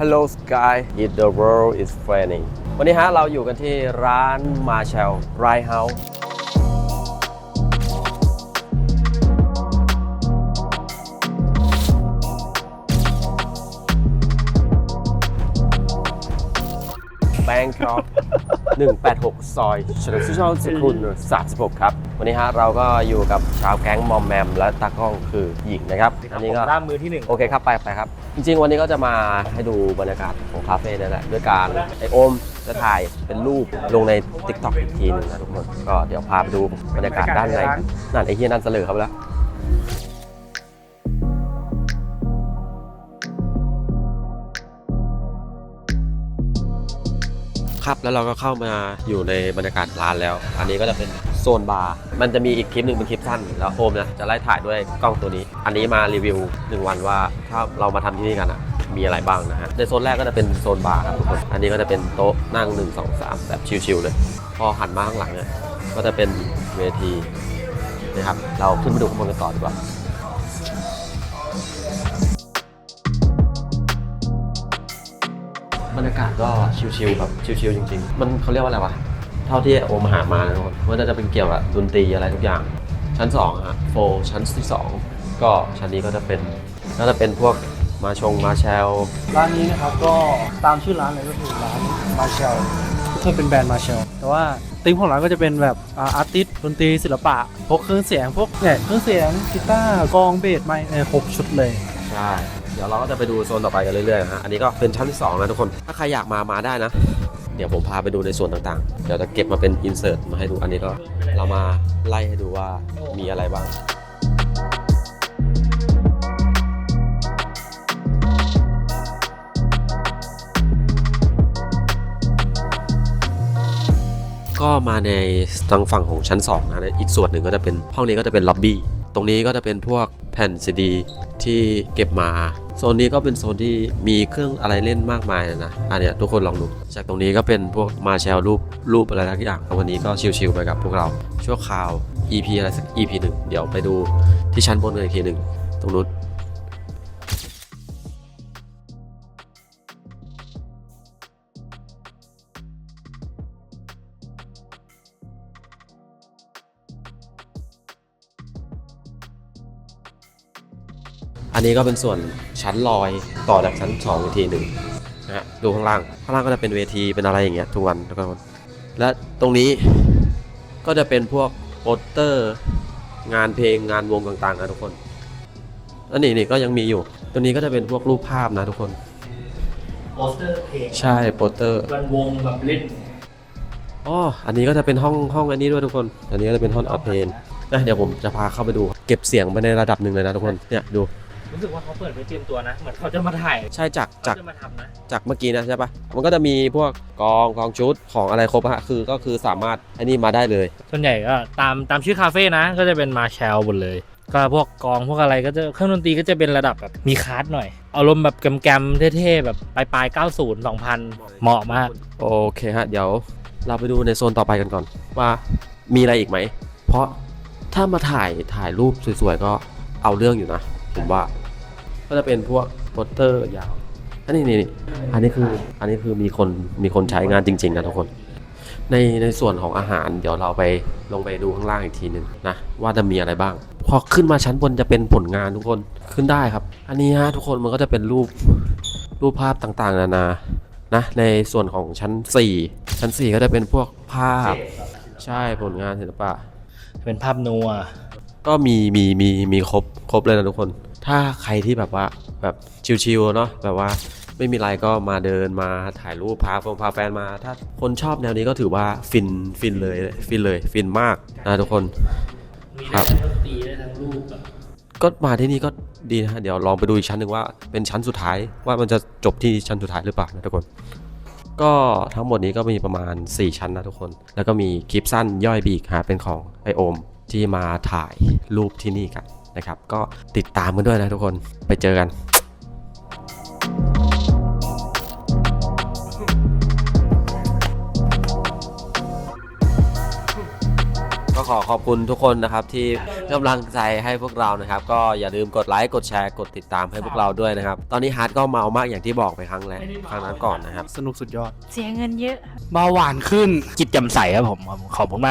Hello Sky if the world is fanning วันนี้ฮะเราอยู่กันที่ร้าน Marshall Ride House แบงคอก 186 ซอยเฉลิมพระเจ้าสุขุน36 ครับ วันนี้ฮะเราก็อยู่กับชาวแก๊งมอมแมม และตากล้องคือหญิงนะครับอันนี้ก็ด้ามมือที่หนึ่งโอเคครับไปไปครับ จริง ๆ วันนี้ก็จะมาให้ดูบรรยากาศของคาเฟ่นี่แหละด้วยการไอโอมจะถ่ายเป็นรูปลงใน t ิ k t o k อีกทีหนึงนะทุกคนก็เดี๋ยวพาไปดูบรรยากาศด้านในนั่นไอเฮียนั่นเสลอครับแล้ว ครับ แล้วเราก็เข้ามาอยู่ในบรรยากาศร้านแล้ว อันนี้ก็จะเป็นโซนบาร์ มันจะมีอีกคลิปหนึ่งเป็นคลิปสั้น แล้วโอมนะจะไล่ถ่ายด้วยกล้องตัวนี้ อันนี้มารีวิวหนึ่งวันว่าถ้าเรามาทำที่นี่กันอะมีอะไรบ้างนะฮะ ในโซนแรกก็จะเป็นโซนบาร์ครับทุกคน อันนี้ก็จะเป็นโต๊ะนั่ง 1 2 3 แบบชิลๆเลย พอหันมาข้างหลังเนี่ยก็จะเป็นเวทีนะครับ เราขึ้นไปดูข้างบนกันต่อดีกว่าากาศก็ชิลๆแบบชิลๆจริงๆ มันเขาเรียกว่าอะไรวะ เท่าที่โอมหามานะทุกคนมันจะเป็นเกี่ยวกับดนตรีอะไรทุกอย่าง ชั้น2ฮะโฟชั้นที่2ก็ชั้นนี้ก็จะเป็นก็จะเป็นพวกมาชงมาแชลร้านนี้นะครับก็ตามชื่อร้านเลยก็คือร้านมาเชลก็เป็นแบรนด์มาเชลแต่ว่าธีมของร้านก็จะเป็นแบบอาร์ติสดนตรีศิลปะ พวกเครื่องเสียงพวกเนี่ยเครื่องเสียงกีตาร์กลองเบสไมค์เนี่ยครบชุดเลย ใช่ เดี๋ยวเราก็จะไปดูโซนต่อไปกันเรื่อยๆฮะอันนี้ก็เป็นชั้นที่2นะทุกคนถ้าใครอยากมามาได้นะ เดี๋ยวผมพาไปดูในส่วนต่างๆ เดี๋ยวจะเก็บมาเป็นอินเสิร์ตมาให้ดูอันนี้ก็เรามาไล่ให้ดูว่ามีอะไรบ้างก็มาในทางฝั่งของชั้น2นะอีกส่วนหนึ่งก็จะเป็นห้องนี้ก็จะเป็นล็อบบี้ ตรงนี้ก็จะเป็นพวกแผ่นซีดีที่เก็บมา นนี้ก็เป็นโซนที่มีเครื่องอะไรเล่นมากมายเลยนะอันเนี้ยทุกคนลองดูจากตรงนี้ก็เป็นพวกมาแชลรูปรูปอะไรทุกอย่างววันนี้ก็ชิลๆไปกับพวกเราชั่วคราว EP อะไรสัก EP หนึ่งเดี๋ยวไปดูที่ชั้นบนกันอีกทีหนึ่งตรงนู้น อันนี้ก็เป็นส่วนชั้นลอยต่อจากชั้น2อีกทีหนึ่งนะฮะดูข้างล่าง ข้างล่างก็จะเป็นเวทีเป็นอะไรอย่างเงี้ยทุกวันทุกคนและตรงนี้ก็จะเป็นพวกโปสเตอร์ งานเพลงงานวงต่างๆนะทุกคนแล้วนี่นี่ก็ยังมีอยู่ ตัวนี้ก็จะเป็นพวกรูปภาพนะทุกคน โปสเตอร์เพลงใช่โปสเตอร์ วันวงแบบเล่นอ๋อ อันนี้ก็จะเป็นห้องห้องอันนี้ด้วยทุกคน อันนี้ก็จะเป็นห้องอัพเพนนะเดี๋ยวผมจะพาเข้าไปดู เก็บเสียงไปในระดับหนึ่งเลยนะทุกคน เนี่ยดู รู้สึกว่าเขาเปิดไว้เตรียมตัวนะ เหมือนเขาจะมาถ่ายใช่จากเขาจากจะมาทำนะจากเมื่อกี้นะใช่ปะมันก็จะมีพวกกองกองชุดของอะไรครบอะฮะคือก็คือสามารถไอ้นี่มาได้เลย ส่วนใหญ่ก็ตามตามชื่อคาเฟ่นะ ก็จะเป็นมาแชลหมดเลย ก็พวกกองพวกอะไรก็จะเครื่องดนตรีก็จะเป็นระดับแบบมีคาร์ดหน่อยอารมณ์แบบแกมๆเท่ๆแบบปลายปลายๆ90 2000 เหมาะมาก โอเคฮะ เดี๋ยวเราไปดูในโซนต่อไปกันก่อนว่ามีอะไรอีกไหม เพราะถ้ามาถ่ายถ่ายรูปสวยๆก็เอาเรื่องอยู่นะ ผมว่า ก็จะเป็นพวกโปสเตอร์ยาว อันนี้นี่นี่อันนี้คืออันนี้คือมีคนมีคนใช้งานจริงๆนะทุกคน ในในส่วนของอาหารเดี๋ยวเราไปลงไปดูข้างล่างอีกทีหนึ่งนะว่าจะมีอะไรบ้าง พอขึ้นมาชั้นบนจะเป็นผลงานทุกคนขึ้นได้ครับ อันนี้ฮะทุกคนมันก็จะเป็นรูปรูปภาพต่างๆ นานานะในส่วนของชั้น 4 ชั้น 4 ก็จะเป็นพวกภาพ ใช่ผลงานศิลปะ เป็นภาพนัว ก็มีมีมีมีครบครบเลยนะทุกคน ถ้าใครที่แบบว่าแบบชิวๆเนาะแบบว่าไม่มีอะไรก็มาเดินมาถ่ายรูปพาแฟนพาแฟนมา ถ้าคนชอบแนวนี้ก็ถือว่าฟินฟินเลยฟินเลยฟินมากนะทุกคนมีครัได้บทั้งดนตรีได้ทั้งรูปแบบก็มาที่นี่ก็ดีนะฮะเดี๋ยวลองไปดูอีกชั้นหนึ่งว่าเป็นชั้นสุดท้ายว่ามันจะจบที่ชั้นสุดท้ายหรือเปล่านะทุกคน ก็ทั้งหมดนี้ก็มีประมาณ 4 ชั้นนะทุกคน แล้วก็มีคลิปสั้นย่อยบีกฮะเป็นของไอโอมที่มาถ่ายรูปที่นี่กัน นะครับ ก็ติดตามกันด้วยนะทุกคนไปเจอกันก็ขอขอบคุณทุกคนนะครับที่กำลังใจให้พวกเรานะครับ ก็อย่าลืมกดไลค์กดแชร์กดติดตามให้พวกเราด้วยนะครับ ตอนนี้ฮาร์ดก็เมามากอย่างที่บอกไปครั้งแรกครั้งนั้นก่อนนะครับ สนุกสุดยอด เสียเงินเยอะ เบาหวานขึ้นจิตแจ่มใสครับผมขอบคุณมาก